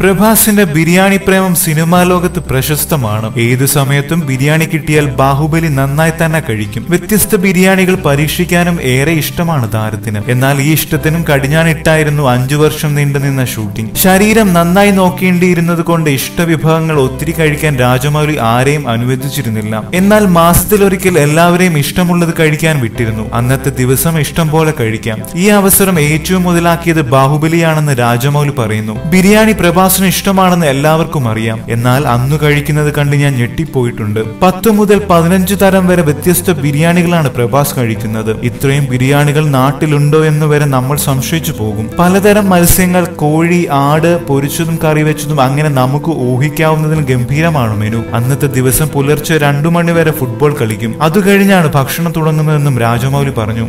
പ്രഭാസിന്റെ ബിരിയാണി പ്രേമം cinema ലോകത്ത് പ്രശസ്തമാണ്. ഏതു സമയത്തും ബിരിയാണി കിട്ടിയാൽ ബാഹുബലി നന്നായി തന്നെ കഴിക്കും. വ്യത്യസ്ത ബിരിയാണികൾ പരീക്ഷിക്കാനും ഏറെ ഇഷ്ടമാണ് താരത്തിന്. എന്നാൽ ഈ ഇഷ്ടത്തിനും കടിഞ്ഞാണിട്ടായിരുന്നു അഞ്ചു വർഷം നീണ്ടുനിന്ന ഷൂട്ടിംഗ്. ശരീരം നന്നായി നോക്കേണ്ടിയിരുന്നത് കൊണ്ട് ഇഷ്ടവിഭവങ്ങൾ ഒത്തിരി കഴിക്കാൻ രാജമൗലി ആരെയും അനുവദിച്ചിരുന്നില്ല. എന്നാൽ മാസത്തിലൊരിക്കൽ എല്ലാവരെയും ഇഷ്ടമുള്ളത് കഴിക്കാൻ വിട്ടിരുന്നു. അന്നത്തെ ദിവസം ഇഷ്ടം പോലെ കഴിക്കാം. ഈ അവസരം ഏറ്റവും മുതലാക്കിയത് ബാഹുബലിയാണെന്ന് രാജമൗലി പറയുന്നു. ബിരിയാണി പ്രഭാസിന് ഇഷ്ടമാണെന്ന് എല്ലാവർക്കും അറിയാം. എന്നാൽ അന്നു കഴിക്കുന്നത് കണ്ട് ഞാൻ ഞെട്ടിപ്പോയിട്ടുണ്ട്. പത്ത് മുതൽ പതിനഞ്ച് തരം വരെ വ്യത്യസ്ത ബിരിയാണികളാണ് പ്രഭാസ് കഴിക്കുന്നത്. ഇത്രയും ബിരിയാണികൾ നാട്ടിലുണ്ടോ എന്ന് വരെ നമ്മൾ സംശയിച്ചു പോകും. പലതരം മത്സ്യങ്ങൾ കോഴി ആട് പൊരിച്ചതും കറി വെച്ചതും അങ്ങനെ നമുക്ക് ഊഹിക്കാവുന്നതിന് ഗംഭീരമാണ് മെനു. അന്നത്തെ ദിവസം പുലർച്ചെ രണ്ടു മണി വരെ ഫുട്ബോൾ കളിക്കും. അത് കഴിഞ്ഞാണ് ഭക്ഷണം തുടങ്ങുന്നതെന്നും രാജമൗലി പറഞ്ഞു.